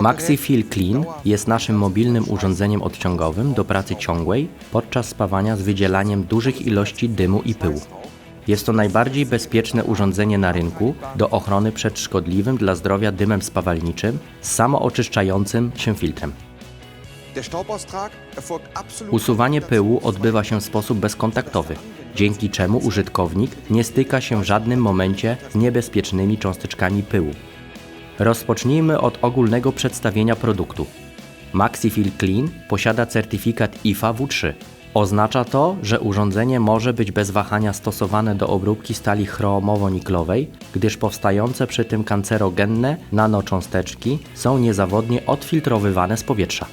MaxiFill Clean jest naszym mobilnym urządzeniem odciągowym do pracy ciągłej podczas spawania z wydzielaniem dużych ilości dymu i pyłu. Jest to najbardziej bezpieczne urządzenie na rynku do ochrony przed szkodliwym dla zdrowia dymem spawalniczym z samooczyszczającym się filtrem. Usuwanie pyłu odbywa się w sposób bezkontaktowy, dzięki czemu użytkownik nie styka się w żadnym momencie z niebezpiecznymi cząsteczkami pyłu. Rozpocznijmy od ogólnego przedstawienia produktu. MaxiFill Clean posiada certyfikat IFA W3. Oznacza to, że urządzenie może być bez wahania stosowane do obróbki stali chromowo-niklowej, gdyż powstające przy tym kancerogenne nanocząsteczki są niezawodnie odfiltrowywane z powietrza.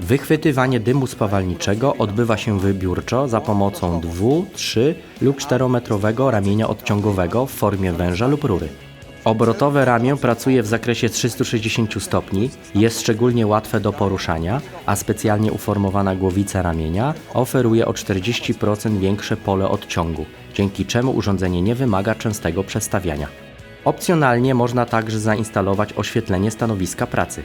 Wychwytywanie dymu spawalniczego odbywa się wybiórczo za pomocą 2, 3 lub 4-metrowego ramienia odciągowego w formie węża lub rury. Obrotowe ramię pracuje w zakresie 360 stopni, jest szczególnie łatwe do poruszania, a specjalnie uformowana głowica ramienia oferuje o 40% większe pole odciągu, dzięki czemu urządzenie nie wymaga częstego przestawiania. Opcjonalnie można także zainstalować oświetlenie stanowiska pracy.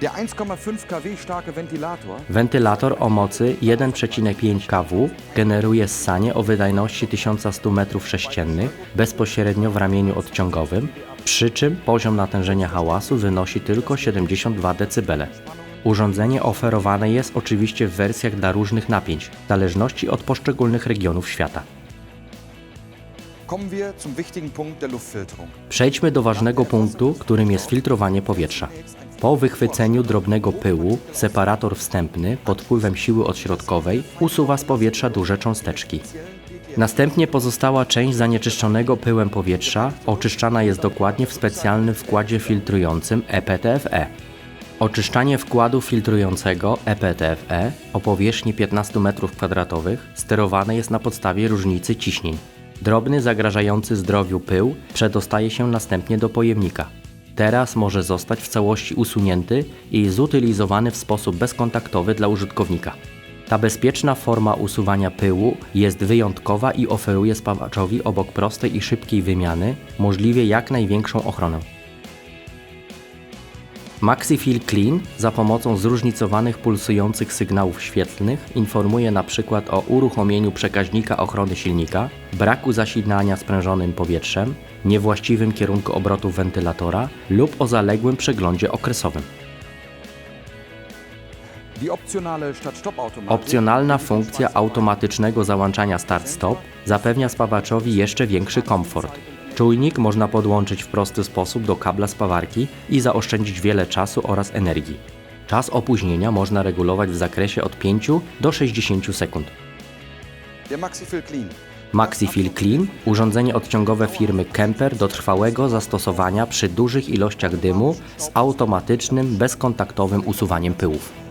Der 1,5 kW starke Ventilator Wentylator o mocy 1,5 kW generuje ssanie o wydajności 1100 m3 bezpośrednio w ramieniu odciągowym, przy czym poziom natężenia hałasu wynosi tylko 72 dB. Urządzenie oferowane jest oczywiście w wersjach dla różnych napięć, w zależności od poszczególnych regionów świata. kommen wir zum wichtigen Punkt der Luftfilterung. Przejdźmy do ważnego punktu, którym jest filtrowanie powietrza. Po wychwyceniu drobnego pyłu, separator wstępny pod wpływem siły odśrodkowej usuwa z powietrza duże cząsteczki. Następnie pozostała część zanieczyszczonego pyłem powietrza oczyszczana jest dokładnie w specjalnym wkładzie filtrującym E EPTFE. Oczyszczanie wkładu filtrującego E EPTFE o powierzchni 15 m2 sterowane jest na podstawie różnicy ciśnień. Drobny, zagrażający zdrowiu pył przedostaje się następnie do pojemnika. Teraz może zostać w całości usunięty i zutylizowany w sposób bezkontaktowy dla użytkownika. Ta bezpieczna forma usuwania pyłu jest wyjątkowa i oferuje spawaczowi obok prostej i szybkiej wymiany możliwie jak największą ochronę. MaxiFill Clean za pomocą zróżnicowanych pulsujących sygnałów świetlnych informuje np. o uruchomieniu przekaźnika ochrony silnika, braku zasilania sprężonym powietrzem, niewłaściwym kierunku obrotu wentylatora lub o zaległym przeglądzie okresowym. Opcjonalna funkcja automatycznego załączania start-stop zapewnia spawaczowi jeszcze większy komfort. Czujnik można podłączyć w prosty sposób do kabla spawarki i zaoszczędzić wiele czasu oraz energii. Czas opóźnienia można regulować w zakresie od 5 do 60 sekund. Der MaxiFill Clean. Clean urządzenie odciągowe firmy Kemper do trwałego zastosowania przy dużych ilościach dymu z automatycznym, bezkontaktowym usuwaniem pyłów.